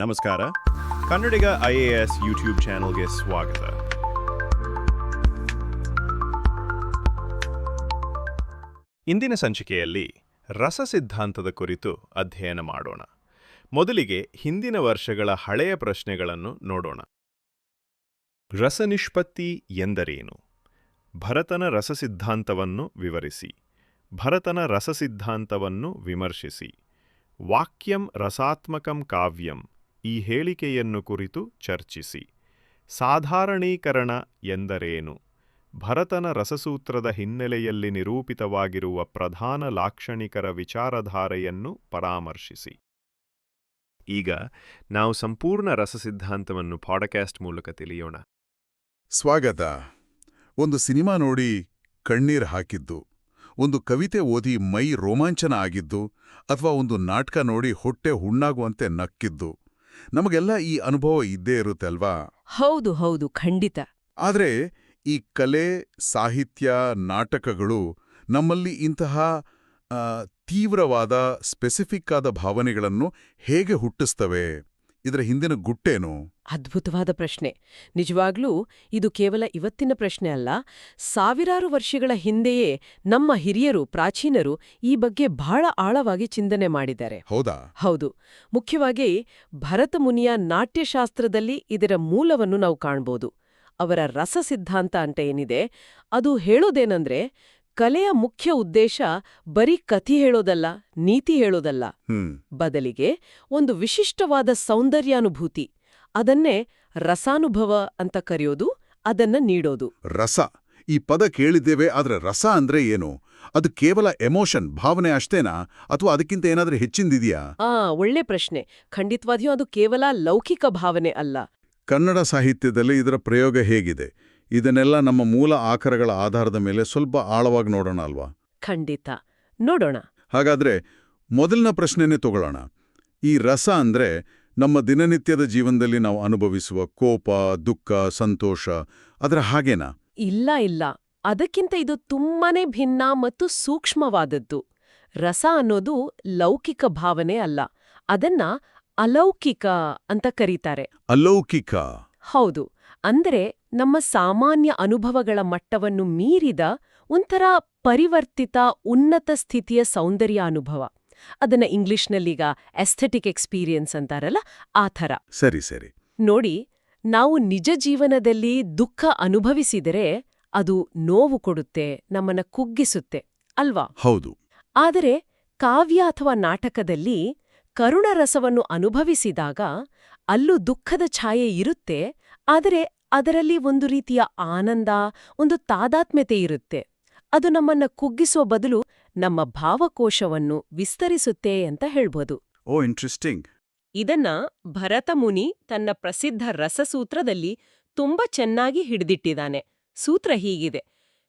ನಮಸ್ಕಾರ. Kannadiga I A S YouTube ಚಾನೆಲ್ಗೆ ಸ್ವಾಗತ. ಇಂದಿನ ಸಂಚಿಕೆಯಲ್ಲಿ ರಸ ಸಿದ್ಧಾಂತದ ಕುರಿತು ಅಧ್ಯಯನ ಮಾಡೋಣ. ಮೊದಲಿಗೆ ಹಿಂದಿನ ವರ್ಷಗಳ ಹಳೆಯ ಪ್ರಶ್ನೆಗಳನ್ನು ನೋಡೋಣ. ರಸನಿಷ್ಪತ್ತಿ ಎಂದರೇನು? ಭರತನ ರಸಸಿದ್ಧಾಂತವನ್ನು ವಿವರಿಸಿ. ಭರತನ ರಸಸಿದ್ಧಾಂತವನ್ನು ವಿಮರ್ಶಿಸಿ. ವಾಕ್ಯಂ ರಸಾತ್ಮಕಂ ಕಾವ್ಯಂ ಈ ಹೇಳಿಕೆಯನ್ನು ಕುರಿತು ಚರ್ಚಿಸಿ. ಸಾಧಾರಣೀಕರಣ ಎಂದರೇನು? ಭರತನ ರಸಸೂತ್ರದ ಹಿನ್ನೆಲೆಯಲ್ಲಿ ನಿರೂಪಿತವಾಗಿರುವ ಪ್ರಧಾನ ಲಾಕ್ಷಣಿಕರ ವಿಚಾರಧಾರೆಯನ್ನು ಪರಾಮರ್ಶಿಸಿ. ಈಗ ನಾವು ಸಂಪೂರ್ಣ ರಸಸಿದ್ಧಾಂತವನ್ನು ಪಾಡ್ಕ್ಯಾಸ್ಟ್ ಮೂಲಕ ತಿಳಿಯೋಣ. ಸ್ವಾಗತ. ಒಂದು ಸಿನಿಮಾ ನೋಡಿ ಕಣ್ಣೀರ್ ಹಾಕಿದ್ದು, ಒಂದು ಕವಿತೆ ಓದಿ ಮೈ ರೋಮಾಂಚನ ಆಗಿದ್ದು, ಅಥವಾ ಒಂದು ನಾಟಕ ನೋಡಿ ಹೊಟ್ಟೆ ಹುಣ್ಣಾಗುವಂತೆ ನಕ್ಕಿದ್ದು ನಮಗೆಲ್ಲ ಈ ಅನುಭವ ಇದ್ದೇ ಇರುತ್ತೆ ಅಲ್ವಾ? ಹೌದು ಹೌದು ಖಂಡಿತ. ಆದರೆ ಈ ಕಲೆ ಸಾಹಿತ್ಯ ನಾಟಕಗಳು ನಮ್ಮಲ್ಲಿ ಇಂತಹ ತೀವ್ರವಾದ ಸ್ಪೆಸಿಫಿಕ್ ಆದ ಭಾವನೆಗಳನ್ನು ಹೇಗೆ ಹುಟ್ಟಿಸ್ತವೆ? ಇದರ ಹಿಂದಿನ ಗುಟ್ಟೇನು? ಅದ್ಭುತವಾದ ಪ್ರಶ್ನೆ. ನಿಜವಾಗ್ಲೂ ಇದು ಕೇವಲ ಇವತ್ತಿನ ಪ್ರಶ್ನೆ ಅಲ್ಲ. ಸಾವಿರಾರು ವರ್ಷಗಳ ಹಿಂದೆಯೇ ನಮ್ಮ ಹಿರಿಯರು ಪ್ರಾಚೀನರು ಈ ಬಗ್ಗೆ ಬಹಳ ಆಳವಾಗಿ ಚಿಂತನೆ ಮಾಡಿದ್ದಾರೆ. ಹೌದಾ? ಹೌದು. ಮುಖ್ಯವಾಗಿ ಭರತ ಮುನಿಯ ನಾಟ್ಯಶಾಸ್ತ್ರದಲ್ಲಿ ಇದರ ಮೂಲವನ್ನು ನಾವು ಕಾಣ್ಬೋದು. ಅವರ ರಸ ಸಿದ್ಧಾಂತ ಅಂತ ಏನಿದೆ ಅದು ಹೇಳೋದೇನಂದ್ರೆ ಕಲೆಯ ಮುಖ್ಯ ಉದ್ದೇಶ ಬರೀ ಕಥಿ ಹೇಳೋದಲ್ಲ ನೀತಿ ಹೇಳೋದಲ್ಲ. ಹ್ಮ್. ಬದಲಿಗೆ ಒಂದು ವಿಶಿಷ್ಟವಾದ ಸೌಂದರ್ಯಾನುಭೂತಿ ಅದನ್ನೇ ರಸಾನುಭವ ಅಂತ ಕರೆಯೋದು ಅದನ್ನ ನೀಡೋದು. ರಸ. ಈ ಪದ ಕೇಳಿದ್ದೇವೆ ಆದರೆ ರಸ ಅಂದ್ರೆ ಏನು? ಅದು ಕೇವಲ ಎಮೋಷನ್ ಭಾವನೆ ಅಷ್ಟೇನಾ? ಅಥವಾ ಅದಕ್ಕಿಂತ ಏನಾದರೂ ಹೆಚ್ಚಿಂದಿದೆಯಾ? ಆ ಒಳ್ಳೆ ಪ್ರಶ್ನೆ. ಖಂಡಿತವಾಗಿಯೂ ಅದು ಕೇವಲ ಲೌಕಿಕ ಭಾವನೆ ಅಲ್ಲ. ಕನ್ನಡ ಸಾಹಿತ್ಯದಲ್ಲಿ ಇದರ ಪ್ರಯೋಗ ಹೇಗಿದೆ? ಇದನ್ನೆಲ್ಲ ನಮ್ಮ ಮೂಲ ಆಕರಗಳ ಆಧಾರದ ಮೇಲೆ ಸ್ವಲ್ಪ ಆಳವಾಗಿ ನೋಡೋಣ ಅಲ್ವಾ? ಖಂಡಿತ. ನೋಡೋಣ. ಹಾಗಾದ್ರೆ ಮೊದಲನ ಪ್ರಶ್ನೆನೇ ತಗೊಳ್ಳೋಣ. ಈ ರಸ ಅಂದ್ರೆ ನಮ್ಮ ದಿನನಿತ್ಯದ ಜೀವನದಲ್ಲಿ ನಾವು ಅನುಭವಿಸುವ ಕೋಪ ದುಃಖ ಸಂತೋಷ ಅದರ ಹಾಗೇನಾ? ಇಲ್ಲ ಇಲ್ಲ. ಅದಕ್ಕಿಂತ ಇದು ತುಂಬಾನೇ ಭಿನ್ನ ಮತ್ತು ಸೂಕ್ಷ್ಮವಾದದ್ದು. ರಸ ಅನ್ನೋದು ಲೌಕಿಕ ಭಾವನೆ ಅಲ್ಲ. ಅದನ್ನ ಅಲೌಕಿಕ ಅಂತ ಕರೀತಾರೆ. ಅಲೌಕಿಕ. ಹೌದು. ಅಂದರೆ ನಮ್ಮ ಸಾಮಾನ್ಯ ಅನುಭವಗಳ ಮಟ್ಟವನ್ನು ಮೀರಿದ ಒಂಥರ ಪರಿವರ್ತಿತ ಉನ್ನತ ಸ್ಥಿತಿಯ ಸೌಂದರ್ಯ ಅನುಭವ. ಅದನ್ನ ಇಂಗ್ಲಿಷ್ನಲ್ಲೀಗ ಎಸ್ಥೆಟಿಕ್ ಎಕ್ಸ್ಪೀರಿಯನ್ಸ್ ಅಂತಾರಲ್ಲ ಆ ಥರ. ಸರಿ ಸರಿ. ನೋಡಿ ನಾವು ನಿಜ ಜೀವನದಲ್ಲಿ ದುಃಖ ಅನುಭವಿಸಿದರೆ ಅದು ನೋವು ಕೊಡುತ್ತೆ ನಮ್ಮನ್ನ ಕುಗ್ಗಿಸುತ್ತೆ ಅಲ್ವಾ? ಹೌದು. ಆದರೆ ಕಾವ್ಯ ಅಥವಾ ನಾಟಕದಲ್ಲಿ ಕರುಣರಸವನ್ನು ಅನುಭವಿಸಿದಾಗ ಅಲ್ಲೂ ದುಃಖದ ಛಾಯೆ ಇರುತ್ತೆ ಆದರೆ ಅದರಲ್ಲಿ ಒಂದು ರೀತಿಯ ಆನಂದ ಒಂದು ತಾದಾತ್ಮ್ಯತೆ ಇರುತ್ತೆ. ಅದು ನಮ್ಮನ್ನ ಕುಗ್ಗಿಸುವ ಬದಲು ನಮ್ಮ ಭಾವಕೋಶವನ್ನು ವಿಸ್ತರಿಸುತ್ತೆ ಅಂತ ಹೇಳ್ಬೋದು. Oh interesting. ಇದನ್ನ ಭರತಮುನಿ ತನ್ನ ಪ್ರಸಿದ್ಧ ರಸಸೂತ್ರದಲ್ಲಿ ತುಂಬಾ ಚೆನ್ನಾಗಿ ಹಿಡಿದಿಟ್ಟಿದ್ದಾನೆ. ಸೂತ್ರ ಹೀಗಿದೆ.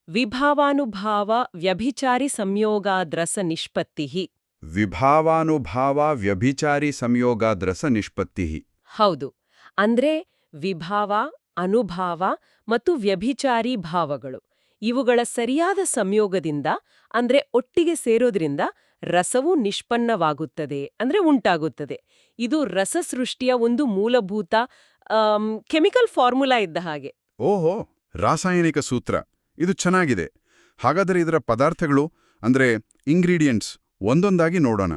ವಿಭಾವಾನುಭಾವ ವ್ಯಭಿಚಾರಿ ಸಂಯೋಗಾದ್ರಸ ನಿಷ್ಪತ್ತಿ ವಿಭಾವಾನುಭಾವ ವ್ಯಭಿಚಾರಿ ಸಂಯೋಗಾದ್ರಸ ನಿಷ್ಪತ್ತಿ ಹೌದು. ಅಂದ್ರೆ ವಿಭಾವ, ಅನುಭಾವ ಮತ್ತು ವ್ಯಭಿಚಾರಿ ಭಾವಗಳು. ಇವುಗಳ ಸರಿಯಾದ ಸಂಯೋಗದಿಂದ, ಅಂದ್ರೆ ಒಟ್ಟಿಗೆ ಸೇರೋದ್ರಿಂದ ರಸವು ನಿಷ್ಪನ್ನವಾಗುತ್ತದೆ, ಅಂದ್ರೆ ಉಂಟಾಗುತ್ತದೆ. ಇದು ರಸ ಸೃಷ್ಟಿಯ ಒಂದು ಮೂಲಭೂತ ಕೆಮಿಕಲ್ ಫಾರ್ಮುಲಾ ಇದ್ದ ಹಾಗೆ. ಓಹೋ, ರಾಸಾಯನಿಕ ಸೂತ್ರ. ಇದು ಚೆನ್ನಾಗಿದೆ. ಹಾಗಾದರೆ ಇದರ ಪದಾರ್ಥಗಳು, ಅಂದ್ರೆ ಇಂಗ್ರೀಡಿಯೆಂಟ್ಸ್ ಒಂದೊಂದಾಗಿ ನೋಡೋಣ.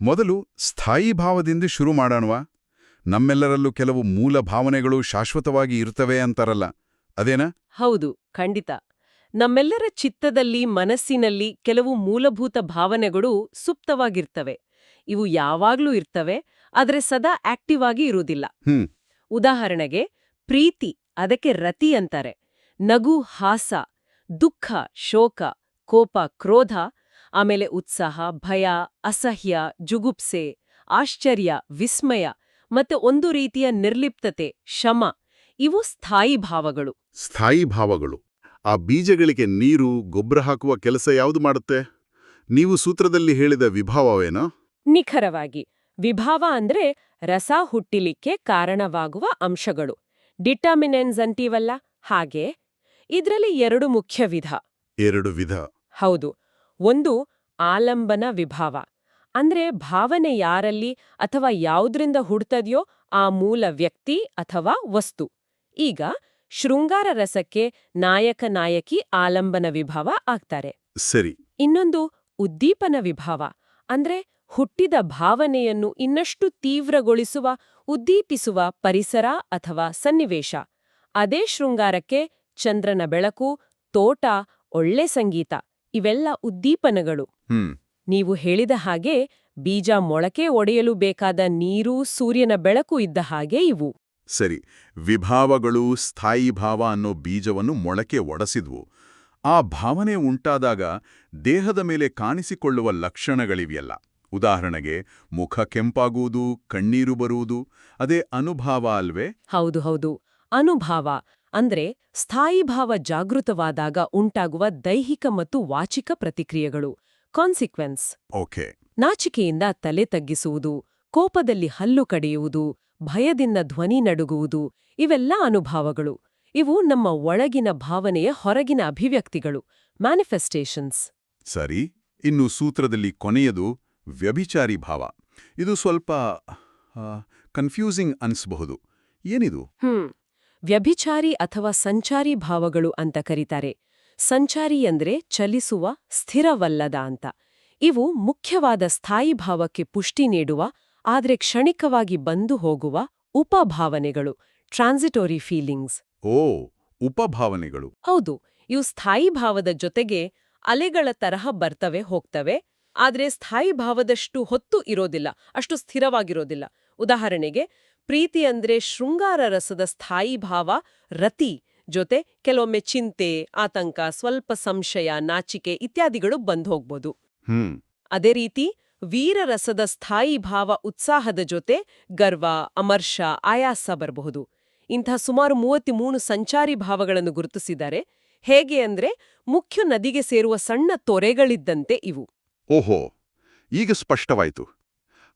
ಮೊದಲು ಸ್ಥಾಯಿ ಭಾವದಿಂದ ಶುರು ಮಾಡೋಣವಾ? ನಮ್ಮೆಲ್ಲರಲ್ಲೂ ಕೆಲವು ಮೂಲ ಭಾವನೆಗಳು ಶಾಶ್ವತವಾಗಿ ಇರ್ತವೆ ಅಂತಾರಲ್ಲ ಅದೇನಾ? ಹೌದು ಖಂಡಿತ. ನಮ್ಮೆಲ್ಲರ ಚಿತ್ತದಲ್ಲಿ ಮನಸ್ಸಿನಲ್ಲಿ ಕೆಲವು ಮೂಲಭೂತ ಭಾವನೆಗಳು ಸುಪ್ತವಾಗಿರ್ತವೆ. ಇವು ಯಾವಾಗ್ಲೂ ಇರ್ತವೆ ಆದರೆ ಸದಾ ಆಕ್ಟಿವ್ ಆಗಿ ಇರುವುದಿಲ್ಲ. ಉದಾಹರಣೆಗೆ ಪ್ರೀತಿ ಅದಕ್ಕೆ ರತಿ ಅಂತಾರೆ. ನಗು ಹಾಸ ದುಃಖ ಶೋಕ ಕೋಪ ಕ್ರೋಧ ಆಮೇಲೆ ಉತ್ಸಾಹ ಭಯ ಅಸಹ್ಯ ಜುಗುಪ್ಸೆ ಆಶ್ಚರ್ಯ ವಿಸ್ಮಯ ಮತ್ತೆ ಒಂದು ರೀತಿಯ ನಿರ್ಲಿಪ್ತತೆ ಶಮ ಇವು ಸ್ಥಾಯಿ ಭಾವಗಳು. ಸ್ಥಾಯಿ ಭಾವಗಳು. ಆ ಬೀಜಗಳಿಗೆ ನೀರು ಗೊಬ್ಬರ ಹಾಕುವ ಕೆಲಸ ಯಾವುದು ಮಾಡುತ್ತೆ? ನೀವು ಸೂತ್ರದಲ್ಲಿ ಹೇಳಿದ ವಿಭಾವವೇನೋ? ನಿಖರವಾಗಿ ವಿಭಾವ ಅಂದ್ರೆ ರಸ ಹುಟ್ಟಿಲಿಕ್ಕೆ ಕಾರಣವಾಗುವ ಅಂಶಗಳು. ಡಿಟರ್ಮಿನೆನ್ಸ್ ಅಂತೀವಲ್ಲ ಹಾಗೆ. ಇದರಲ್ಲಿ ಎರಡು ಮುಖ್ಯ ವಿಧ. ಎರಡು ವಿಧ. ಹೌದು ಒಂದು ಆಲಂಬನ ವಿಭಾವ. ಅಂದ್ರೆ ಭಾವನೆ ಯಾರಲ್ಲಿ ಅಥವಾ ಯಾವುದರಿಂದ ಹುಡ್ತದ್ಯೋ ಆ ಮೂಲ ವ್ಯಕ್ತಿ ಅಥವಾ ವಸ್ತು. ಈಗ ಶೃಂಗಾರ ರಸಕ್ಕೆ ನಾಯಕ ನಾಯಕಿ ಆಲಂಬನ ವಿಭಾವ ಆಗ್ತಾರೆ. ಸರಿ. ಇನ್ನೊಂದು ಉದ್ದೀಪನ ವಿಭಾವ ಅಂದ್ರೆ ಹುಟ್ಟಿದ ಭಾವನೆಯನ್ನು ಇನ್ನಷ್ಟು ತೀವ್ರಗೊಳಿಸುವ ಉದ್ದೀಪಿಸುವ ಪರಿಸರ ಅಥವಾ ಸನ್ನಿವೇಶ. ಅದೇ ಶೃಂಗಾರಕ್ಕೆ ಚಂದ್ರನ ಬೆಳಕು ತೋಟ ಒಳ್ಳೆ ಸಂಗೀತ ಇವೆಲ್ಲ ಉದ್ದೀಪನಗಳು. ನೀವು ಹೇಳಿದ ಹಾಗೆ ಬೀಜ ಮೊಳಕೆ ಒಡೆಯಲು ಬೇಕಾದ ನೀರು ಸೂರ್ಯನ ಬೆಳಕು ಇದ್ದ ಹಾಗೆ ಇವು. ಸರಿ ವಿಭಾವಗಳು ಸ್ಥಾಯಿ ಭಾವ ಅನ್ನೋ ಬೀಜವನ್ನು ಮೊಳಕೆ ಒಡೆಸಿದ್ವು. ಆ ಭಾವನೆ ಉಂಟಾದಾಗ ದೇಹದ ಮೇಲೆ ಕಾಣಿಸಿಕೊಳ್ಳುವ ಲಕ್ಷಣಗಳಿವೆಯಲ್ಲ. ಉದಾಹರಣೆಗೆ ಮುಖ ಕೆಂಪಾಗುವುದು ಕಣ್ಣೀರು ಬರುವುದು ಅದೇ ಅನುಭಾವ ಅಲ್ವೇ? ಹೌದು ಹೌದು. ಅನುಭಾವ ಅಂದ್ರೆ ಸ್ಥಾಯಿಭಾವ ಜಾಗೃತವಾದಾಗ ಉಂಟಾಗುವ ದೈಹಿಕ ಮತ್ತು ವಾಚಿಕ ಪ್ರತಿಕ್ರಿಯೆಗಳು. ಕಾನ್ಸಿಕ್ವೆನ್ಸ್ ಓಕೆ ನಾಚಿಕೆಯಿಂದ ತಲೆ ತಗ್ಗಿಸುವುದು ಕೋಪದಲ್ಲಿ ಹಲ್ಲು ಕಡಿಯುವುದು ಭಯದಿಂದ ಧ್ವನಿ ನಡುಗುವುದು ಇವೆಲ್ಲ ಅನುಭಾವಗಳು. ಇವು ನಮ್ಮ ಒಳಗಿನ ಭಾವನೆಯ ಹೊರಗಿನ ಅಭಿವ್ಯಕ್ತಿಗಳು. ಮ್ಯಾನಿಫೆಸ್ಟೇಷನ್ಸ್ ಸರಿ. ಇನ್ನು ಸೂತ್ರದಲ್ಲಿ ಕೊನೆಯದು ವ್ಯಭಿಚಾರಿ ಭಾವ. ಇದು ಸ್ವಲ್ಪ ಕನ್ಫ್ಯೂಸಿಂಗ್ ಅನಿಸಬಹುದು. ಏನಿದು? ಹ್ಮ್. ವ್ಯಭಿಚಾರಿ ಅಥವಾ ಸಂಚಾರಿ ಭಾವಗಳು ಅಂತ ಕರೀತಾರೆ. ಸಂಚಾರಿ ಅಂದ್ರೆ ಚಲಿಸುವ ಸ್ಥಿರವಲ್ಲದ ಅಂತ. ಇವು ಮುಖ್ಯವಾದ ಸ್ಥಾಯಿ ಭಾವಕ್ಕೆ ಪುಷ್ಟಿ ನೀಡುವ ಆದ್ರೆ ಕ್ಷಣಿಕವಾಗಿ ಬಂದು ಹೋಗುವ ಉಪಭಾವನೆಗಳು ಟ್ರಾನ್ಸಿಟೋರಿ ಫೀಲಿಂಗ್ಸ್ ಓ ಉಪಭಾವನೆಗಳು. ಹೌದು ಇವು ಸ್ಥಾಯಿ ಭಾವದ ಜೊತೆಗೆ ಅಲೆಗಳ ತರಹ ಬರ್ತವೆ ಹೋಗ್ತವೆ ಆದ್ರೆ ಸ್ಥಾಯಿ ಭಾವದಷ್ಟು ಹೊತ್ತು ಇರೋದಿಲ್ಲ ಅಷ್ಟು ಸ್ಥಿರವಾಗಿರೋದಿಲ್ಲ. ಉದಾಹರಣೆಗೆ ಪ್ರೀತಿ ಅಂದ್ರೆ ಶೃಂಗಾರ ರಸದ ಸ್ಥಾಯಿ ಭಾವ ರತಿ ಜೊತೆ ಕೆಲವೊಮ್ಮೆ ಚಿಂತೆ ಆತಂಕ ಸ್ವಲ್ಪ ಸಂಶಯ ನಾಚಿಕೆ ಇತ್ಯಾದಿಗಳು ಬಂದ್ ಹೋಗ್ಬೋದು. ಅದೇ ರೀತಿ ವೀರರಸದ ಸ್ಥಾಯಿ ಭಾವ ಉತ್ಸಾಹದ ಜೊತೆ ಗರ್ವ ಅಮರ್ಷ ಆಯಾಸ ಬರಬಹುದು. ಇಂಥ ಸುಮಾರು ಮೂವತ್ತ್ಮೂರು ಸಂಚಾರಿ ಭಾವಗಳನ್ನು ಗುರುತಿಸಿದ್ದಾರೆ. ಹೇಗೆ ಅಂದ್ರೆ ಮುಖ್ಯ ನದಿಗೆ ಸೇರುವ ಸಣ್ಣ ತೊರೆಗಳಿದ್ದಂತೆ ಇವು. ಓಹೋ ಈಗ ಸ್ಪಷ್ಟವಾಯಿತು.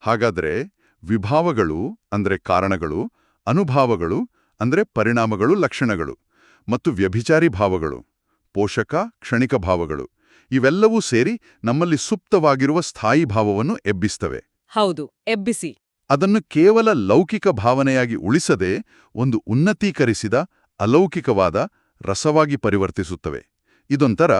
ಹಾಗಾದ್ರೆ ವಿಭಾವಗಳು ಅಂದ್ರೆ ಕಾರಣಗಳು ಅನುಭಾವಗಳು ಅಂದ್ರೆ ಪರಿಣಾಮಗಳು ಲಕ್ಷಣಗಳು. ಮತ್ತು ವ್ಯಭಿಚಾರಿ ಭಾವಗಳು ಪೋಷಕ ಕ್ಷಣಿಕ ಭಾವಗಳು ಇವೆಲ್ಲವೂ ಸೇರಿ ನಮ್ಮಲ್ಲಿ ಸುಪ್ತವಾಗಿರುವ ಸ್ಥಾಯಿ ಭಾವವನ್ನು ಎಬ್ಬಿಸ್ತವೆ. ಹೌದು ಎಬ್ಬಿಸಿ. ಅದನ್ನು ಕೇವಲ ಲೌಕಿಕ ಭಾವನೆಯಾಗಿ ಉಳಿಸದೆ ಒಂದು ಉನ್ನತೀಕರಿಸಿದ ಅಲೌಕಿಕವಾದ ರಸವಾಗಿ ಪರಿವರ್ತಿಸುತ್ತವೆ. ಇದೊಂಥರ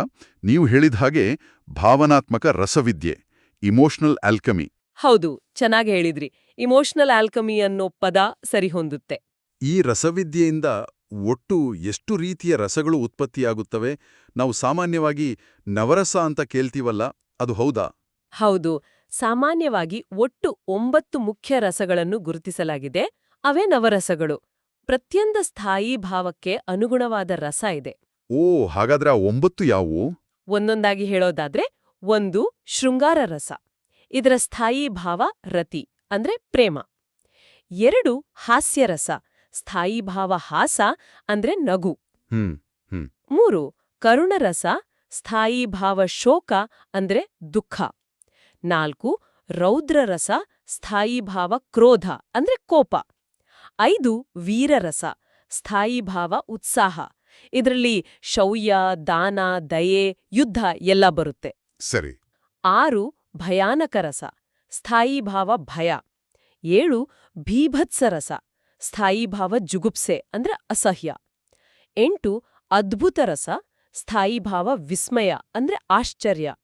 ನೀವು ಹೇಳಿದ ಹಾಗೆ ಭಾವನಾತ್ಮಕ ರಸವಿದ್ಯೆ ಇಮೋಷನಲ್ ಆಲ್ಕಮಿ. ಹೌದು ಚೆನ್ನಾಗಿ ಹೇಳಿದ್ರಿ. ಇಮೋಷನಲ್ ಆಲ್ಕಮಿ ಅನ್ನೋ ಪದ ಸರಿಹೊಂದುತ್ತೆ. ಈ ರಸವಿದ್ಯೆಯಿಂದ ಒಟ್ಟು ಎಷ್ಟು ರೀತಿಯ ರಸಗಳು ಉತ್ಪತ್ತಿಯಾಗುತ್ತವೆ? ನಾವು ಸಾಮಾನ್ಯವಾಗಿ ನವರಸ ಅಂತ ಕೇಳ್ತೀವಲ್ಲ ಅದು ಹೌದಾ? ಹೌದು. ಸಾಮಾನ್ಯವಾಗಿ ಒಟ್ಟು ಒಂಬತ್ತು ಮುಖ್ಯ ರಸಗಳನ್ನು ಗುರುತಿಸಲಾಗಿದೆ. ಅವೇ ನವರಸಗಳು. ಪ್ರತಿಯೊಂದ ಸ್ಥಾಯಿ ಭಾವಕ್ಕೆ ಅನುಗುಣವಾದ ರಸ ಇದೆ. ಓ ಹಾಗಾದ್ರೆ ಆ ಒಂಬತ್ತು ಯಾವುವು? ಒಂದೊಂದಾಗಿ ಹೇಳೋದಾದ್ರೆ ಒಂದು ಶೃಂಗಾರ ರಸ ಇದರ ಸ್ಥಾಯಿ ಭಾವ ರತಿ ಅಂದ್ರೆ ಪ್ರೇಮ. ಎರಡು ಹಾಸ್ಯರಸ ಸ್ಥಾಯಿ ಭಾವ ಹಾಸ ಅಂದ್ರೆ ನಗು. ಮೂರು ಕರುಣರಸ ಸ್ಥಾಯಿ ಭಾವ ಶೋಕ ಅಂದ್ರೆ ದುಃಖ. ನಾಲ್ಕು ರೌದ್ರರಸ ಸ್ಥಾಯಿ ಭಾವ ಕ್ರೋಧ ಅಂದ್ರೆ ಕೋಪ. ಐದು ವೀರರಸ ಸ್ಥಾಯಿ ಭಾವ ಉತ್ಸಾಹ. ಇದರಲ್ಲಿ ಶೌರ್ಯ ದಾನ ದಯೆ ಯುದ್ಧ ಎಲ್ಲ ಬರುತ್ತೆ. ಸರಿ. ಆರು ಭಯಾನಕ ರಸ ಸ್ಥಾಯಿ ಭಾವ ಭಯ. ಏಳು ಭೀಭತ್ಸರಸ ಸ್ಥಾಯಿ ಭಾವ ಜುಗುಪ್ಸೆ ಅಂದ್ರೆ ಅಸಹ್ಯ. ಎಂಟು ಅದ್ಭುತ ರಸ ಸ್ಥಾಯಿ ಭಾವ ವಿಸ್ಮಯ ಅಂದ್ರೆ ಆಶ್ಚರ್ಯ.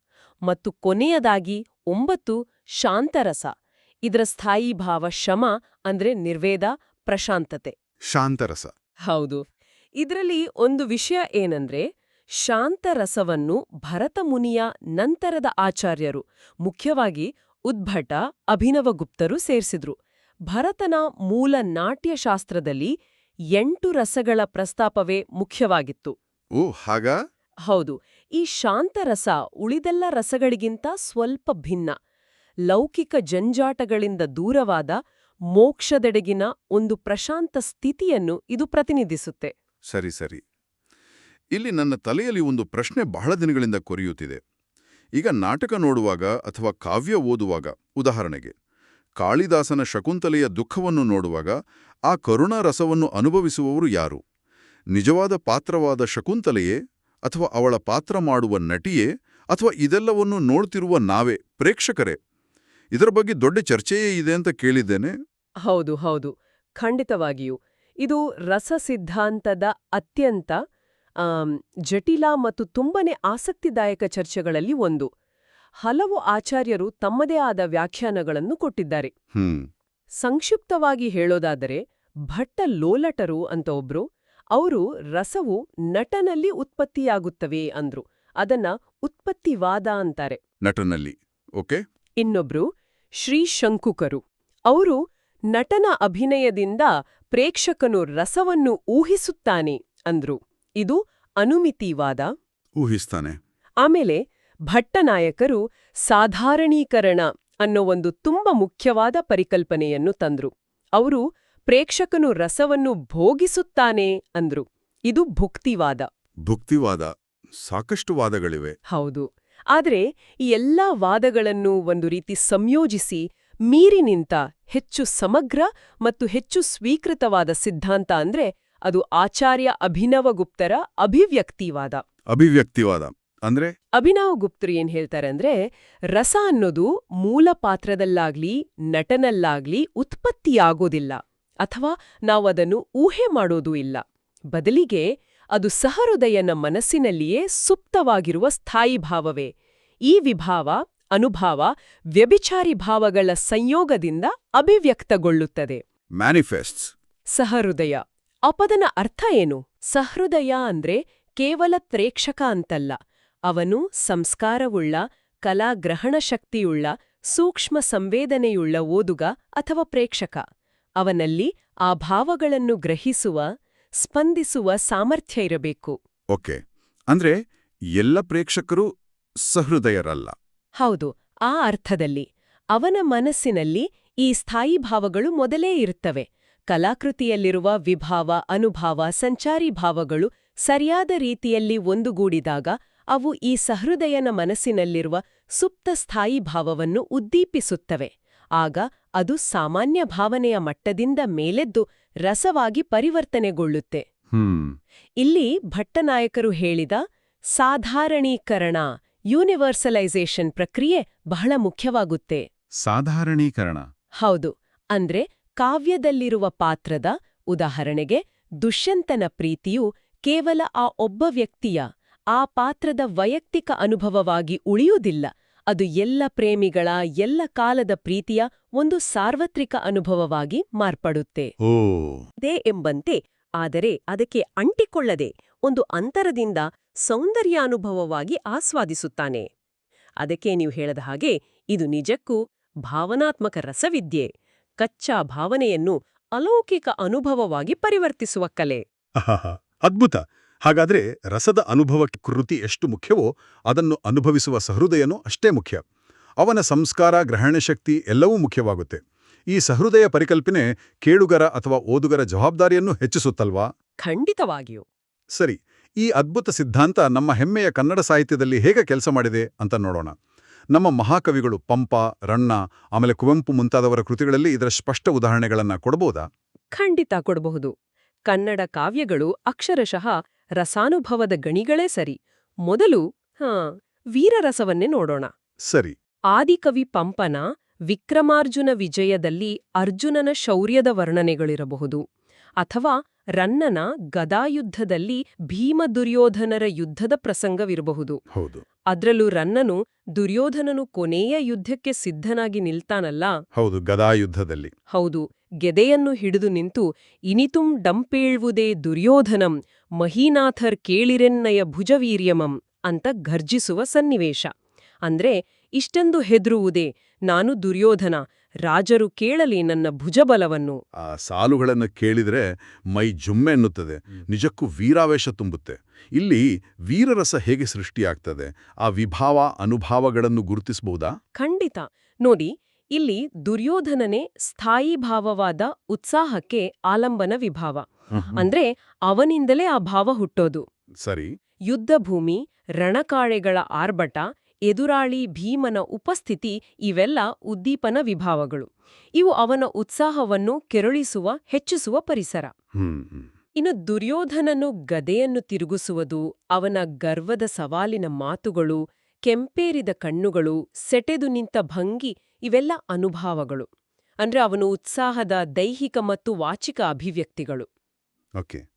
ಮತ್ತು ಕೊನೆಯದಾಗಿ ಒಂಬತ್ತು ಶಾಂತರಸ ಇದರ ಸ್ಥಾಯಿ ಭಾವ ಶಮ ಅಂದ್ರೆ ನಿರ್ವೇದ ಪ್ರಶಾಂತತೆ. ಶಾಂತರಸ ಹೌದು. ಇದರಲ್ಲಿ ಒಂದು ವಿಷಯ ಏನಂದ್ರೆ ಶಾಂತರಸವನ್ನು ಭರತಮುನಿಯ ನಂತರದ ಆಚಾರ್ಯರು ಮುಖ್ಯವಾಗಿ ಉದ್ಭಟ ಅಭಿನವಗುಪ್ತರು ಸೇರ್ಸಿದ್ರು. ಭರತನ ಮೂಲ ನಾಟ್ಯಶಾಸ್ತ್ರದಲ್ಲಿ ಎಂಟು ರಸಗಳ ಪ್ರಸ್ತಾಪವೇ ಮುಖ್ಯವಾಗಿತ್ತು. ಓ ಹಾಗ? ಹೌದು ಈ ಶಾಂತರಸ ಉಳಿದೆಲ್ಲ ರಸಗಳಿಗಿಂತ ಸ್ವಲ್ಪ ಭಿನ್ನ. ಲೌಕಿಕ ಜಂಜಾಟಗಳಿಂದ ದೂರವಾದ ಮೋಕ್ಷದೆಡೆಗಿನ ಒಂದು ಪ್ರಶಾಂತ ಸ್ಥಿತಿಯನ್ನು ಇದು ಪ್ರತಿನಿಧಿಸುತ್ತೆ. ಸರಿ ಸರಿ. ಇಲ್ಲಿ ನನ್ನ ತಲೆಯಲ್ಲಿ ಒಂದು ಪ್ರಶ್ನೆ ಬಹಳ ದಿನಗಳಿಂದ ಕೊರೆಯುತ್ತಿದೆ. ಈಗ ನಾಟಕ ನೋಡುವಾಗ ಅಥವಾ ಕಾವ್ಯ ಓದುವಾಗ ಉದಾಹರಣೆಗೆ ಕಾಳಿದಾಸನ ಶಕುಂತಲೆಯ ದುಃಖವನ್ನು ನೋಡುವಾಗ ಆ ಕರುಣಾ ರಸವನ್ನು ಅನುಭವಿಸುವವರು ಯಾರು? ನಿಜವಾದ ಪಾತ್ರವಾದ ಶಕುಂತಲೆಯೇ ಅಥವಾ ಅವಳ ಪಾತ್ರ ಮಾಡುವ ನಟಿಯೇ ಅಥವಾ ಇದೆಲ್ಲವನ್ನು ನೋಡ್ತಿರುವ ನಾವೇ ಪ್ರೇಕ್ಷಕರೇ? ಇದರ ಬಗ್ಗೆ ದೊಡ್ಡ ಚರ್ಚೆಯೇ ಇದೆ ಅಂತ ಕೇಳಿದ್ದೇನೆ. ಹೌದು ಹೌದು. ಖಂಡಿತವಾಗಿಯೂ. ಇದು ರಸ ಸಿದ್ಧಾಂತದ ಅತ್ಯಂತ ಜಟಿಲ ಮತ್ತು ತುಂಬನೇ ಆಸಕ್ತಿದಾಯಕ ಚರ್ಚೆಗಳಲ್ಲಿ ಒಂದು. ಹಲವು ಆಚಾರ್ಯರು ತಮ್ಮದೇ ಆದ ವ್ಯಾಖ್ಯಾನಗಳನ್ನು ಕೊಟ್ಟಿದ್ದಾರೆ. ಹ್ಮ್. ಸಂಕ್ಷಿಪ್ತವಾಗಿ ಹೇಳೋದಾದರೆ ಭಟ್ಟ ಲೋಲಟರು ಅಂತ ಒಬ್ರು ಅವರು ರಸವು ನಟನಲ್ಲಿ ಉತ್ಪತ್ತಿಯಾಗುತ್ತವೆ ಅಂದ್ರು ಅದನ್ನ ಉತ್ಪತ್ತಿವಾದ ಅಂತಾರೆ. ನಟನಲ್ಲಿ ಓಕೆ. ಇನ್ನೊಬ್ರು ಶ್ರೀ ಶಂಕುಕರು ಅವರು ನಟನ ಅಭಿನಯದಿಂದ ಪ್ರೇಕ್ಷಕನು ರಸವನ್ನು ಊಹಿಸುತ್ತಾನೆ ಅಂದ್ರು ಇದು ಅನುಮಿತಿವಾದ. ಊಹಿಸ್ತಾನೆ. ಆಮೇಲೆ ಭಟ್ಟನಾಯಕರು ಸಾಧಾರಣೀಕರಣ ಅನ್ನೋ ಒಂದು ತುಂಬ ಮುಖ್ಯವಾದ ಪರಿಕಲ್ಪನೆಯನ್ನು ತಂದ್ರು. ಅವರು ಪ್ರೇಕ್ಷಕನು ರಸವನ್ನು ಭೋಗಿಸುತ್ತಾನೆ ಅಂದ್ರು. ಇದು ಭುಕ್ತಿವಾದ. ಭುಕ್ತಿವಾದ. ಸಾಕಷ್ಟು ವಾದಗಳಿವೆ. ಹೌದು. ಆದರೆ ಈ ಎಲ್ಲಾ ವಾದಗಳನ್ನು ಒಂದು ರೀತಿ ಸಂಯೋಜಿಸಿ ಮೀರಿ ನಿಂತ ಹೆಚ್ಚು ಸಮಗ್ರ ಮತ್ತು ಹೆಚ್ಚು ಸ್ವೀಕೃತವಾದ ಸಿದ್ಧಾಂತ ಅಂದ್ರೆ ಅದು ಆಚಾರ್ಯ ಅಭಿನವಗುಪ್ತರ ಅಭಿವ್ಯಕ್ತಿವಾದ. ಅಭಿವ್ಯಕ್ತಿವಾದ. ಅಂದ್ರೆ? ಅಭಿನವಗುಪ್ತರು ಏನ್ ಹೇಳ್ತಾರೆ ಅಂದ್ರೆ ರಸ ಅನ್ನೋದು ಮೂಲ ಪಾತ್ರದಲ್ಲಾಗ್ಲಿ ನಟನಲ್ಲಾಗ್ಲಿ ಉತ್ಪತ್ತಿಯಾಗೋದಿಲ್ಲ ಅಥವಾ ನಾವು ಅದನ್ನು ಊಹೆ ಮಾಡೋದೂ ಇಲ್ಲ. ಬದಲಿಗೆ ಅದು ಸಹೃದಯನ ಮನಸ್ಸಿನಲ್ಲಿಯೇ ಸುಪ್ತವಾಗಿರುವ ಸ್ಥಾಯಿ ಭಾವವೇ. ಈ ವಿಭಾವ ಅನುಭಾವ ವ್ಯಭಿಚಾರಿ ಭಾವಗಳ ಸಂಯೋಗದಿಂದ ಅಭಿವ್ಯಕ್ತಗೊಳ್ಳುತ್ತದೆ. ಮ್ಯಾನಿಫೆಸ್ಟ್ಸ್ ಸಹೃದಯ. ಅಪದನ ಪದನ ಅರ್ಥ ಏನು? ಸಹೃದಯ ಅಂದ್ರೆ ಕೇವಲ ಪ್ರೇಕ್ಷಕ ಅಂತಲ್ಲ. ಅವನು ಸಂಸ್ಕಾರವುಳ್ಳ ಕಲಾಗ್ರಹಣ ಶಕ್ತಿಯುಳ್ಳ ಸೂಕ್ಷ್ಮ ಸಂವೇದನೆಯುಳ್ಳ ಓದುಗ ಅಥವಾ ಪ್ರೇಕ್ಷಕ. ಅವನಲ್ಲಿ ಆ ಭಾವಗಳನ್ನು ಗ್ರಹಿಸುವ ಸ್ಪಂದಿಸುವ ಸಾಮರ್ಥ್ಯ ಇರಬೇಕು. ಓಕೆ. ಅಂದ್ರೆ ಎಲ್ಲ ಪ್ರೇಕ್ಷಕರು ಸಹೃದಯರಲ್ಲ. ಹೌದು ಆ ಅರ್ಥದಲ್ಲಿ. ಅವನ ಮನಸ್ಸಿನಲ್ಲಿ ಈ ಸ್ಥಾಯಿ ಭಾವಗಳು ಮೊದಲೇ ಇರುತ್ತವೆ. ಕಲಾಕೃತಿಯಲ್ಲಿರುವ ವಿಭಾವ ಅನುಭಾವ ಸಂಚಾರಿ ಭಾವಗಳು ಸರಿಯಾದ ರೀತಿಯಲ್ಲಿ ಒಂದುಗೂಡಿದಾಗ ಅವು ಈ ಸಹೃದಯನ ಮನಸ್ಸಿನಲ್ಲಿರುವ ಸುಪ್ತ ಸ್ಥಾಯಿ ಭಾವವನ್ನು ಉದ್ದೀಪಿಸುತ್ತವೆ. ಆಗ ಅದು ಸಾಮಾನ್ಯ ಭಾವನೆಯ ಮಟ್ಟದಿಂದ ಮೇಲೆದ್ದು ರಸವಾಗಿ ಪರಿವರ್ತನೆಗೊಳ್ಳುತ್ತೆ. ಇಲ್ಲಿ ಭಟ್ಟನಾಯಕರು ಹೇಳಿದ ಸಾಧಾರಣೀಕರಣ ಯೂನಿವರ್ಸಲೈಸೇಷನ್ ಪ್ರಕ್ರಿಯೆ ಬಹಳ ಮುಖ್ಯವಾಗುತ್ತೆ. ಸಾಧಾರಣೀಕರಣ? ಹೌದು. ಅಂದ್ರೆ ಕಾವ್ಯದಲ್ಲಿರುವ ಪಾತ್ರದ ಉದಾಹರಣೆಗೆ ದುಷ್ಯಂತನ ಪ್ರೀತಿಯು ಕೇವಲ ಆ ಒಬ್ಬ ವ್ಯಕ್ತಿಯ ಆ ಪಾತ್ರದ ವೈಯಕ್ತಿಕ ಅನುಭವವಾಗಿ ಉಳಿಯುವುದಿಲ್ಲ. ಅದು ಎಲ್ಲ ಪ್ರೇಮಿಗಳ ಎಲ್ಲ ಕಾಲದ ಪ್ರೀತಿಯ ಒಂದು ಸಾರ್ವತ್ರಿಕ ಅನುಭವವಾಗಿ ಮಾರ್ಪಡುತ್ತೆ. ಅದೇ ಎಂಬಂತೆ ಆದರೆ ಅದಕ್ಕೆ ಅಂಟಿಕೊಳ್ಳದೆ ಒಂದು ಅಂತರದಿಂದ ಸೌಂದರ್ಯಾನುಭವವಾಗಿ ಆಸ್ವಾದಿಸುತ್ತಾನೆ. ಅದಕ್ಕೆ ನೀವು ಹೇಳದ ಹಾಗೆ ಇದು ನಿಜಕ್ಕೂ ಭಾವನಾತ್ಮಕ ರಸವಿದ್ಯೆ. ಕಚ್ಚಾ ಭಾವನೆಯನ್ನು ಅಲೌಕಿಕ ಅನುಭವವಾಗಿ ಪರಿವರ್ತಿಸುವ ಕಲೆ. ಅದ್ಭುತ. ಹಾಗಾದ್ರೆ ರಸದ ಅನುಭವಕ್ಕೆ ಕೃತಿ ಎಷ್ಟು ಮುಖ್ಯವೋ ಅದನ್ನು ಅನುಭವಿಸುವ ಸಹೃದಯನೂ ಅಷ್ಟೇ ಮುಖ್ಯ. ಅವನ ಸಂಸ್ಕಾರ ಗ್ರಹಣಶಕ್ತಿ ಎಲ್ಲವೂ ಮುಖ್ಯವಾಗುತ್ತೆ. ಈ ಸಹೃದಯ ಪರಿಕಲ್ಪನೆ ಕೇಳುಗರ ಅಥವಾ ಓದುಗರ ಜವಾಬ್ದಾರಿಯನ್ನು ಹೆಚ್ಚಿಸುತ್ತಲ್ವಾ? ಖಂಡಿತವಾಗಿಯೂ. ಸರಿ ಈ ಅದ್ಭುತ ಸಿದ್ಧಾಂತ ನಮ್ಮ ಹೆಮ್ಮೆಯ ಕನ್ನಡ ಸಾಹಿತ್ಯದಲ್ಲಿ ಹೇಗೆ ಕೆಲಸ ಮಾಡಿದೆ ಅಂತ ನೋಡೋಣ. ನಮ್ಮ ಮಹಾಕವಿಗಳು ಪಂಪ ರಣ್ಣ ಆಮೇಲೆ ಕುವೆಂಪು ಮುಂತಾದವರ ಕೃತಿಗಳಲ್ಲಿ ಇದರ ಸ್ಪಷ್ಟ ಉದಾಹರಣೆಗಳನ್ನು ಕೊಡಬಹುದಾ ಖಂಡಿತ ಕೊಡಬಹುದು. ಕನ್ನಡ ಕಾವ್ಯಗಳು ಅಕ್ಷರಶಃ ರಸಾನುಭವದ ಗಣಿಗಳೇ ಸರಿ. ಮೊದಲು ಹಾ ವೀರರಸವನ್ನೇ ನೋಡೋಣ. ಸರಿ. ಆದಿಕವಿ ಪಂಪನ ವಿಕ್ರಮಾರ್ಜುನ ವಿಜಯದಲ್ಲಿ ಅರ್ಜುನನ ಶೌರ್ಯದ ವರ್ಣನೆಗಳಿರಬಹುದು. ಅಥವಾ ರನ್ನನ ಗದಾಯುದ್ಧದಲ್ಲಿ ಭೀಮ ದುರ್ಯೋಧನರ ಯುದ್ಧದ ಪ್ರಸಂಗವಿರಬಹುದು. ಹೌದು. ಅದ್ರಲ್ಲೂ ರನ್ನನು ದುರ್ಯೋಧನನು ಕೊನೆಯ ಯುದ್ಧಕ್ಕೆ ಸಿದ್ಧನಾಗಿ ನಿಲ್ತಾನಲ್ಲ? ಹೌದು ಗದಾಯುದ್ಧದಲ್ಲಿ. ಹೌದು ಗೆದೆಯನ್ನು ಹಿಡಿದು ನಿಂತು ಇನಿತುಂ ಡಂಪೇಳ್ವುದೇ ದುರ್ಯೋಧನಂ ಮಹೀನಾಥರ್ ಕೇಳಿರೆನ್ನಯ ಭುಜವೀರ್ಯಮಂ ಅಂತ ಘರ್ಜಿಸುವ ಸನ್ನಿವೇಶ. ಅಂದ್ರೆ ಇಷ್ಟೆಂದು ಹೆದರುವುದೇ ನಾನು ದುರ್ಯೋಧನ ರಾಜರು ಕೇಳಲಿ ನನ್ನ ಭುಜಬಲವನ್ನು. ಆ ಸಾಲುಗಳನ್ನು ಕೇಳಿದ್ರೆ ಮೈ ಜುಮ್ಮೆ ಎನ್ನುತ್ತದೆ ನಿಜಕ್ಕೂ ವೀರಾವೇಶ ತುಂಬುತ್ತೆ. ಇಲ್ಲಿ ವೀರರಸ ಹೇಗೆ ಸೃಷ್ಟಿಯಾಗ್ತದೆ? ಆ ವಿಭಾವ ಅನುಭಾವಗಳನ್ನು ಗುರುತಿಸಬಹುದಾ? ಖಂಡಿತ. ನೋಡಿ ಇಲ್ಲಿ ದುರ್ಯೋಧನನೇ ಸ್ಥಾಯಿ ಭಾವವಾದ ಉತ್ಸಾಹಕ್ಕೆ ಆಲಂಬನ ವಿಭಾವ. ಅಂದ್ರೆ ಅವನಿಂದಲೇ ಆ ಭಾವ ಹುಟ್ಟೋದು. ಸರಿ. ಯುದ್ಧಭೂಮಿ ರಣಕಾಳೆಗಳ ಆರ್ಭಟ ಎದುರಾಳಿ ಭೀಮನ ಉಪಸ್ಥಿತಿ ಇವೆಲ್ಲ ಉದ್ದೀಪನ ವಿಭಾವಗಳು. ಇವು ಅವನ ಉತ್ಸಾಹವನ್ನು ಕೆರಳಿಸುವ ಹೆಚ್ಚಿಸುವ ಪರಿಸರ. ಇನ್ನು ದುರ್ಯೋಧನನು ಗದೆಯನ್ನು ತಿರುಗಿಸುವುದು ಅವನ ಗರ್ವದ ಸವಾಲಿನ ಮಾತುಗಳು ಕೆಂಪೇರಿದ ಕಣ್ಣುಗಳು ಸೆಟೆದು ನಿಂತ ಭಂಗಿ ಇವೆಲ್ಲ ಅನುಭಾವಗಳು. ಅಂದ್ರೆ ಅವನು ಉತ್ಸಾಹದ ದೈಹಿಕ ಮತ್ತು ವಾಚಿಕ ಅಭಿವ್ಯಕ್ತಿಗಳು. ಓಕೆ.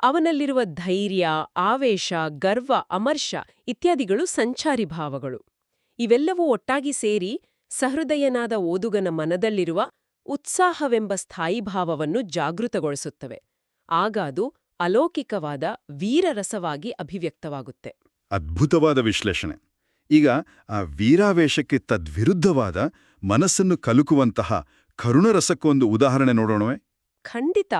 ಅವನಲ್ಲಿರುವ ಧೈರ್ಯ ಆವೇಶ ಗರ್ವ ಅಮರ್ಷ ಇತ್ಯಾದಿಗಳು ಸಂಚಾರಿ ಭಾವಗಳು. ಇವೆಲ್ಲವೂ ಒಟ್ಟಾಗಿ ಸೇರಿ ಸಹೃದಯನಾದ ಓದುಗನ ಮನದಲ್ಲಿರುವ ಉತ್ಸಾಹವೆಂಬ ಸ್ಥಾಯಿ ಭಾವವನ್ನು ಜಾಗೃತಗೊಳಿಸುತ್ತವೆ. ಆಗ ಅದು ಅಲೌಕಿಕವಾದ ವೀರರಸವಾಗಿ ಅಭಿವ್ಯಕ್ತವಾಗುತ್ತೆ. ಅದ್ಭುತವಾದ ವಿಶ್ಲೇಷಣೆ. ಈಗ ಆ ವೀರಾವೇಶಕ್ಕೆ ತದ್ವಿರುದ್ಧವಾದ ಮನಸ್ಸನ್ನು ಕಲುಕುವಂತಹ ಕರುಣರಸಕ್ಕೊಂದು ಉದಾಹರಣೆ ನೋಡೋಣವೇ? ಖಂಡಿತ.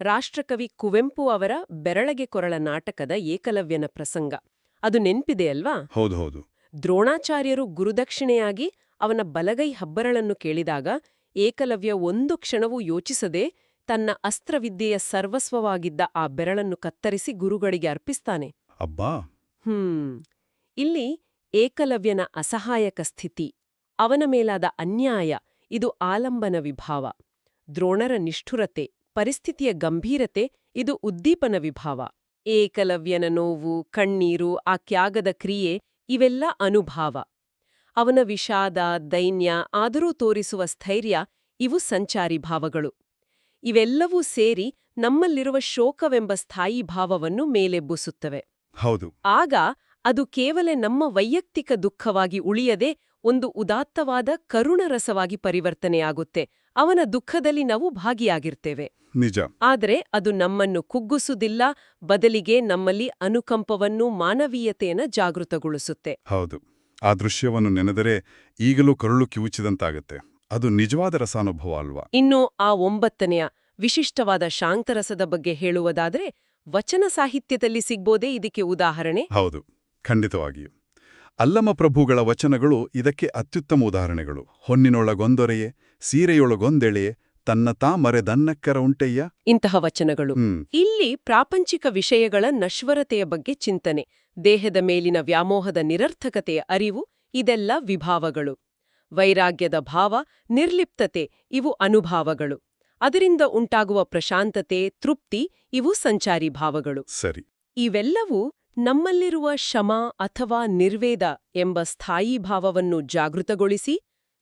ರಾಷ್ಟ್ರಕವಿ ಕುವೆಂಪು ಅವರ ಬೆರಳಗೆ ಕೊರಳ ನಾಟಕದ ಏಕಲವ್ಯನ ಪ್ರಸಂಗ. ಅದು ನೆನ್ಪಿದೆಯಲ್ವಾ ಹೌದು ಹೌದು. ದ್ರೋಣಾಚಾರ್ಯರು ಗುರುದಕ್ಷಿಣೆಯಾಗಿ ಅವನ ಬಲಗೈ ಹಬ್ಬರಳನ್ನು ಕೇಳಿದಾಗ ಏಕಲವ್ಯ ಒಂದು ಕ್ಷಣವೂ ಯೋಚಿಸದೆ ತನ್ನ ಅಸ್ತ್ರವಿದ್ಯೆಯ ಸರ್ವಸ್ವವಾಗಿದ್ದ ಆ ಬೆರಳನ್ನು ಕತ್ತರಿಸಿ ಗುರುಗಳಿಗೆ ಅರ್ಪಿಸ್ತಾನೆ. ಅಬ್ಬಾ! ಹ್ಮ್. ಇಲ್ಲಿ ಏಕಲವ್ಯನ ಅಸಹಾಯಕ ಸ್ಥಿತಿ ಅವನ ಮೇಲಾದ ಅನ್ಯಾಯ ಇದು ಆಲಂಬನ ವಿಭಾವ. ದ್ರೋಣರ ನಿಷ್ಠುರತೆ ಪರಿಸ್ಥಿತಿಯ ಗಂಭೀರತೆ ಇದು ಉದ್ದೀಪನ ವಿಭಾವ. ಏಕಲವ್ಯನ ನೋವು ಕಣ್ಣೀರು ಆ ತ್ಯಾಗದ ಕ್ರಿಯೆ ಇವೆಲ್ಲ ಅನುಭಾವ. ಅವನ ವಿಷಾದ ದೈನ್ಯ ಆದರೂ ತೋರಿಸುವ ಸ್ಥೈರ್ಯ ಇವು ಸಂಚಾರಿ ಭಾವಗಳು. ಇವೆಲ್ಲವೂ ಸೇರಿ ನಮ್ಮಲ್ಲಿರುವ ಶೋಕವೆಂಬ ಸ್ಥಾಯಿ ಭಾವವನ್ನು ಮೇಲೆಬ್ಬುಸುತ್ತವೆ. ಹೌದು. ಆಗ ಅದು ಕೇವಲ ನಮ್ಮ ವೈಯಕ್ತಿಕ ದುಃಖವಾಗಿ ಉಳಿಯದೆ ಒಂದು ಉದಾತ್ತವಾದ ಕರುಣರಸವಾಗಿ ಪರಿವರ್ತನೆಯಾಗುತ್ತೆ. ಅವನ ದುಃಖದಲ್ಲಿ ನಾವು ಭಾಗಿಯಾಗಿರ್ತೇವೆ. ನಿಜ. ಆದರೆ ಅದು ನಮ್ಮನ್ನು ಕುಗ್ಗಿಸುವುದಿಲ್ಲ ಬದಲಿಗೆ ನಮ್ಮಲ್ಲಿ ಅನುಕಂಪವನ್ನು ಮಾನವೀಯತೆಯನ್ನು ಜಾಗೃತಗೊಳಿಸುತ್ತೆ. ಹೌದು. ಆ ದೃಶ್ಯವನ್ನು ನೆನೆದರೆ ಈಗಲೂ ಕರುಳು ಕಿವುಚಿದಂತಾಗುತ್ತೆ. ಅದು ನಿಜವಾದ ರಸಾನುಭವ ಅಲ್ವಾ? ಇನ್ನು ಆ ಒಂಬತ್ತನೆಯ ವಿಶಿಷ್ಟವಾದ ಶಾಂತರಸದ ಬಗ್ಗೆ ಹೇಳುವುದಾದರೆ ವಚನ ಸಾಹಿತ್ಯದಲ್ಲಿ ಸಿಗ್ಬೋದೇ ಇದಕ್ಕೆ ಉದಾಹರಣೆ? ಹೌದು. ಖಂಡಿತವಾಗಿಯೂ. ಅಲ್ಲಮ ಪ್ರಭುಗಳ ವಚನಗಳು ಇದಕ್ಕೆ ಅತ್ಯುತ್ತಮ ಉದಾಹರಣೆಗಳು. ಹೊನ್ನಿನೊಳಗೊಂದೊರೆಯೇ ಸೀರೆಯೊಳಗೊಂದೆಳೆಯೇ ತನ್ನ ತಾ ಮರೆದನ್ನಕ್ಕರ ಉಂಟಯ್ಯ? ಇಂತಹ ವಚನಗಳು. ಇಲ್ಲಿ ಪ್ರಾಪಂಚಿಕ ವಿಷಯಗಳ ನಶ್ವರತೆಯ ಬಗ್ಗೆ ಚಿಂತನೆ ದೇಹದ ಮೇಲಿನ ವ್ಯಾಮೋಹದ ನಿರರ್ಥಕತೆಯ ಅರಿವು ಇದೆಲ್ಲ ವಿಭಾವಗಳು. ವೈರಾಗ್ಯದ ಭಾವ ನಿರ್ಲಿಪ್ತತೆ ಇವು ಅನುಭಾವಗಳು. ಅದರಿಂದ ಉಂಟಾಗುವ ಪ್ರಶಾಂತತೆ ತೃಪ್ತಿ ಇವು ಸಂಚಾರಿ ಭಾವಗಳು. ಸರಿ. ಇವೆಲ್ಲವೂ ನಮ್ಮಲ್ಲಿರುವ ಶಮ ಅಥವಾ ನಿರ್ವೇದ ಎಂಬ ಸ್ಥಾಯಿ ಭಾವವನ್ನು ಜಾಗೃತಗೊಳಿಸಿ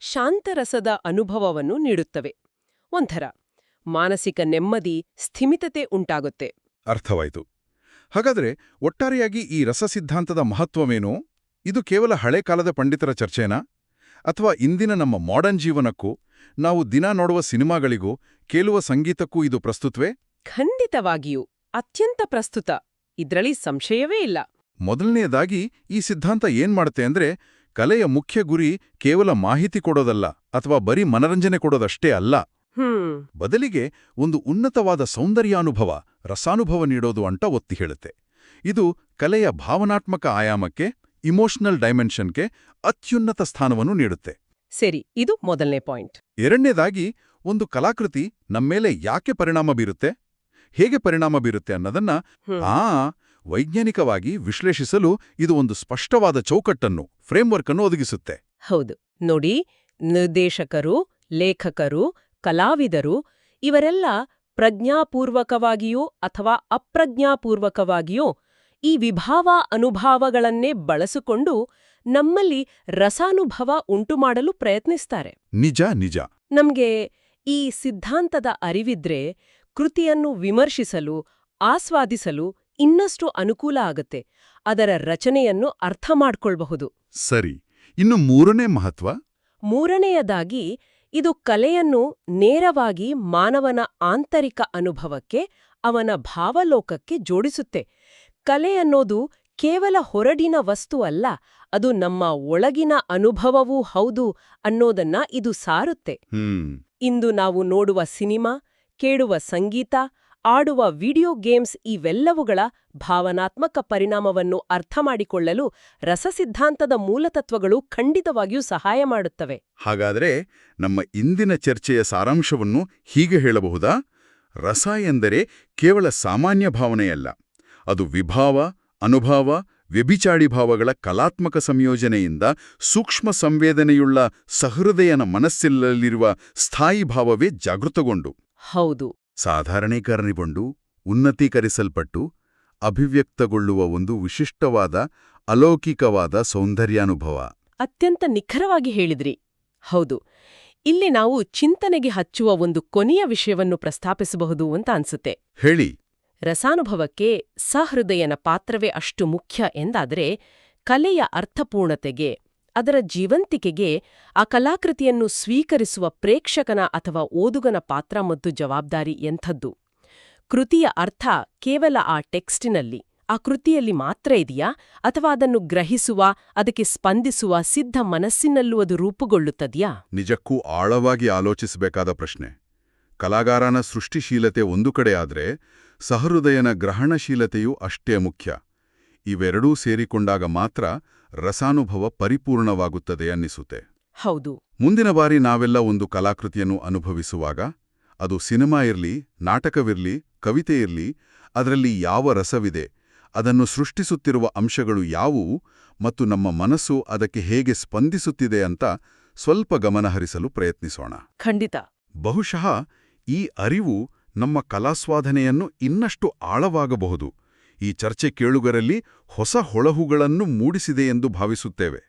ಶಾಂತರಸದ ಅನುಭವವನ್ನು ನೀಡುತ್ತವೆ. ಒಂಥರ ಮಾನಸಿಕ ನೆಮ್ಮದಿ ಸ್ಥಿಮಿತತೆ ಉಂಟಾಗುತ್ತೆ. ಅರ್ಥವಾಯಿತು. ಹಾಗಾದ್ರೆ ಒಟ್ಟಾರೆಯಾಗಿ ಈ ರಸ ಸಿದ್ಧಾಂತದ ಮಹತ್ವವೇನು? ಇದು ಕೇವಲ ಹಳೆ ಕಾಲದ ಪಂಡಿತರ ಚರ್ಚೆನಾ? ಅಥವಾ ಇಂದಿನ ನಮ್ಮ ಮಾಡರ್ನ್ ಜೀವನಕ್ಕೂ ನಾವು ದಿನ ನೋಡುವ ಸಿನಿಮಾಗಳಿಗೂ ಕೇಳುವ ಸಂಗೀತಕ್ಕೂ ಇದು ಪ್ರಸ್ತುತವೇ? ಖಂಡಿತವಾಗಿಯೂ ಅತ್ಯಂತ ಪ್ರಸ್ತುತ. ಇದ್ರಲ್ಲಿ ಸಂಶಯವೇ ಇಲ್ಲ. ಮೊದಲನೆಯದಾಗಿ ಈ ಸಿದ್ಧಾಂತ ಏನ್ ಮಾಡುತ್ತೆ ಅಂದ್ರೆ ಕಲೆಯ ಮುಖ್ಯ ಗುರಿ ಕೇವಲ ಮಾಹಿತಿ ಕೊಡೋದಲ್ಲ ಅಥವಾ ಬರೀ ಮನರಂಜನೆ ಕೊಡೋದಷ್ಟೇ ಅಲ್ಲ. ಬದಲಿಗೆ ಒಂದು ಉನ್ನತವಾದ ಸೌಂದರ್ಯಾನುಭವ ರಸಾನುಭವ ನೀಡೋದು ಅಂತ ಒತ್ತಿ ಹೇಳುತ್ತೆ. ಇದು ಕಲೆಯ ಭಾವನಾತ್ಮಕ ಆಯಾಮಕ್ಕೆ ಇಮೋಷನಲ್ ಡೈಮೆನ್ಷನ್ಗೆ ಅತ್ಯುನ್ನತ ಸ್ಥಾನವನ್ನು ನೀಡುತ್ತೆ. ಸರಿ ಇದು ಮೊದಲನೇ ಪಾಯಿಂಟ್. ಎರಡನೇದಾಗಿ ಒಂದು ಕಲಾಕೃತಿ ನಮ್ಮೇಲೆ ಯಾಕೆ ಪರಿಣಾಮ ಬೀರುತ್ತೆ? ಹೇಗೆ ಪರಿಣಾಮ ಬೀರುತ್ತೆ ಅನ್ನೋದನ್ನ ಆ ವೈಜ್ಞಾನಿಕವಾಗಿ ವಿಶ್ಲೇಷಿಸಲು ಇದು ಒಂದು ಸ್ಪಷ್ಟವಾದ ಚೌಕಟ್ಟನ್ನು ಫ್ರೇಮ್ವರ್ಕ್ ಅನ್ನು ಒದಗಿಸುತ್ತೆ. ಹೌದು. ನೋಡಿ ನಿರ್ದೇಶಕರು ಲೇಖಕರು ಕಲಾವಿದರು ಇವರೆಲ್ಲ ಪ್ರಜ್ಞಾಪೂರ್ವಕವಾಗಿಯೋ ಅಥವಾ ಅಪ್ರಜ್ಞಾಪೂರ್ವಕವಾಗಿಯೋ ಈ ವಿಭಾವ ಅನುಭಾವಗಳನ್ನೇ ಬಳಸಿಕೊಂಡು ನಮ್ಮಲ್ಲಿ ರಸಾನುಭವ ಉಂಟುಮಾಡಲು ಪ್ರಯತ್ನಿಸ್ತಾರೆ. ನಿಜ ನಿಜ. ನಮ್ಗೆ ಈ ಸಿದ್ಧಾಂತದ ಅರಿವಿದ್ರೆ ಕೃತಿಯನ್ನು ವಿಮರ್ಶಿಸಲು ಆಸ್ವಾದಿಸಲು ಇನ್ನಷ್ಟು ಅನುಕೂಲ ಆಗತ್ತೆ. ಅದರ ರಚನೆಯನ್ನು ಅರ್ಥ ಮಾಡ್ಕೊಳ್ಬಹುದು. ಸರಿ ಇನ್ನು ಮೂರನೇ ಮಹತ್ವ? ಮೂರನೆಯದಾಗಿ ಇದು ಕಲೆಯನ್ನು ನೇರವಾಗಿ ಮಾನವನ ಆಂತರಿಕ ಅನುಭವಕ್ಕೆ ಅವನ ಭಾವಲೋಕಕ್ಕೆ ಜೋಡಿಸುತ್ತೆ. ಕಲೆ ಅನ್ನೋದು ಕೇವಲ ಹೊರಡಿನ ವಸ್ತು ಅಲ್ಲ ಅದು ನಮ್ಮ ಒಳಗಿನ ಅನುಭವವೂ ಹೌದು ಅನ್ನೋದನ್ನ ಇದು ಸಾರುತ್ತೆ. ಇಂದು ನಾವು ನೋಡುವ ಸಿನಿಮಾ ಕೇಳುವ ಸಂಗೀತ, ಆಡುವ ವಿಡಿಯೋ ಗೇಮ್ಸ್ ಇವೆಲ್ಲವುಗಳ ಭಾವನಾತ್ಮಕ ಪರಿಣಾಮವನ್ನು ಅರ್ಥಮಾಡಿಕೊಳ್ಳಲು ರಸಸಿದ್ಧಾಂತದ ಮೂಲತತ್ವಗಳು ಖಂಡಿತವಾಗಿಯೂ ಸಹಾಯ ಮಾಡುತ್ತವೆ. ಹಾಗಾದ್ರೆ ನಮ್ಮ ಇಂದಿನ ಚರ್ಚೆಯ ಸಾರಾಂಶವನ್ನು ಹೀಗೆ ಹೇಳಬಹುದಾ? ರಸ ಎಂದರೆ ಕೇವಲ ಸಾಮಾನ್ಯ ಭಾವನೆಯಲ್ಲ, ಅದು ವಿಭಾವ, ಅನುಭಾವ ವ್ಯಭಿಚಾಡಿ ಭಾವಗಳ ಕಲಾತ್ಮಕ ಸಂಯೋಜನೆಯಿಂದ ಸೂಕ್ಷ್ಮ ಸಂವೇದನೆಯುಳ್ಳ ಸಹೃದಯನ ಮನಸ್ಸಿನಲ್ಲಿರುವ ಸ್ಥಾಯಿ ಭಾವವೇ ಜಾಗೃತಗೊಂಡು. ಹೌದು. ಸಾಧಾರಣೀಕರಣಗೊಂಡು ಉನ್ನತೀಕರಿಸಲ್ಪಟ್ಟು ಅಭಿವ್ಯಕ್ತಗೊಳ್ಳುವ ಒಂದು ವಿಶಿಷ್ಟವಾದ ಅಲೌಕಿಕವಾದ ಸೌಂದರ್ಯಾನುಭವ. ಅತ್ಯಂತ ನಿಖರವಾಗಿ ಹೇಳಿದ್ರಿ. ಹೌದು. ಇಲ್ಲಿ ನಾವು ಚಿಂತನೆಗೆ ಹಚ್ಚುವ ಒಂದು ಕೊನೆಯ ವಿಷಯವನ್ನು ಪ್ರಸ್ತಾಪಿಸಬಹುದು ಅಂತ ಅನ್ಸುತ್ತೆ. ಹೇಳಿ. ರಸಾನುಭವಕ್ಕೆ ಸಹೃದಯನ ಪಾತ್ರವೇ ಅಷ್ಟು ಮುಖ್ಯ ಎಂದಾದರೆ ಕಲೆಯ ಅರ್ಥಪೂರ್ಣತೆಗೆ ಅದರ ಜೀವಂತಿಕೆಗೆ ಆ ಕಲಾಕೃತಿಯನ್ನು ಸ್ವೀಕರಿಸುವ ಪ್ರೇಕ್ಷಕನ ಅಥವಾ ಓದುಗನ ಪಾತ್ರ ಮತ್ತು ಜವಾಬ್ದಾರಿ ಎಂಥದ್ದು? ಕೃತಿಯ ಅರ್ಥ ಕೇವಲ ಆ ಟೆಕ್ಸ್ಟಿನಲ್ಲಿ, ಆ ಕೃತಿಯಲ್ಲಿ ಮಾತ್ರ ಇದೆಯಾ? ಅಥವಾ ಅದನ್ನು ಗ್ರಹಿಸುವ, ಅದಕ್ಕೆ ಸ್ಪಂದಿಸುವ ಸಿದ್ಧ ಮನಸ್ಸಿನಲ್ಲೂ ಅದು ರೂಪುಗೊಳ್ಳುತ್ತದೆಯಾ? ನಿಜಕ್ಕೂ ಆಳವಾಗಿ ಆಲೋಚಿಸಬೇಕಾದ ಪ್ರಶ್ನೆ. ಕಲಾಗಾರನ ಸೃಷ್ಟಿಶೀಲತೆ ಒಂದು ಕಡೆ ಆದ್ರೆ ಸಹೃದಯನ ಗ್ರಹಣಶೀಲತೆಯೂ ಅಷ್ಟೇ ಮುಖ್ಯ. ಇವೆರಡೂ ಸೇರಿಕೊಂಡಾಗ ಮಾತ್ರ ರಸಾನುಭವ ಪರಿಪೂರ್ಣವಾಗುತ್ತದೆ ಅನ್ನಿಸುತ್ತೆ. ಹೌದು. ಮುಂದಿನ ಬಾರಿ ನಾವೆಲ್ಲ ಒಂದು ಕಲಾಕೃತಿಯನ್ನು ಅನುಭವಿಸುವಾಗ ಅದು ಸಿನಿಮಾ ಇರಲಿ ನಾಟಕವಿರಲಿ ಕವಿತೆ ಇರ್ಲಿ ಅದರಲ್ಲಿ ಯಾವ ರಸವಿದೆ ಅದನ್ನು ಸೃಷ್ಟಿಸುತ್ತಿರುವ ಅಂಶಗಳು ಯಾವುವು ಮತ್ತು ನಮ್ಮ ಮನಸ್ಸು ಅದಕ್ಕೆ ಹೇಗೆ ಸ್ಪಂದಿಸುತ್ತಿದೆ ಅಂತ ಸ್ವಲ್ಪ ಗಮನಹರಿಸಲು ಪ್ರಯತ್ನಿಸೋಣ. ಖಂಡಿತ. ಬಹುಶಃ ಈ ಅರಿವು ನಮ್ಮ ಕಲಾಸ್ವಾಧನೆಯನ್ನು ಇನ್ನಷ್ಟು ಆಳವಾಗಬಹುದು. ಈ ಚರ್ಚೆ ಕೇಳುಗರಲ್ಲಿ ಹೊಸ ಹೊಳಹುಗಳನ್ನು ಮೂಡಿಸಿದೆ ಎಂದು ಭಾವಿಸುತ್ತೇವೆ.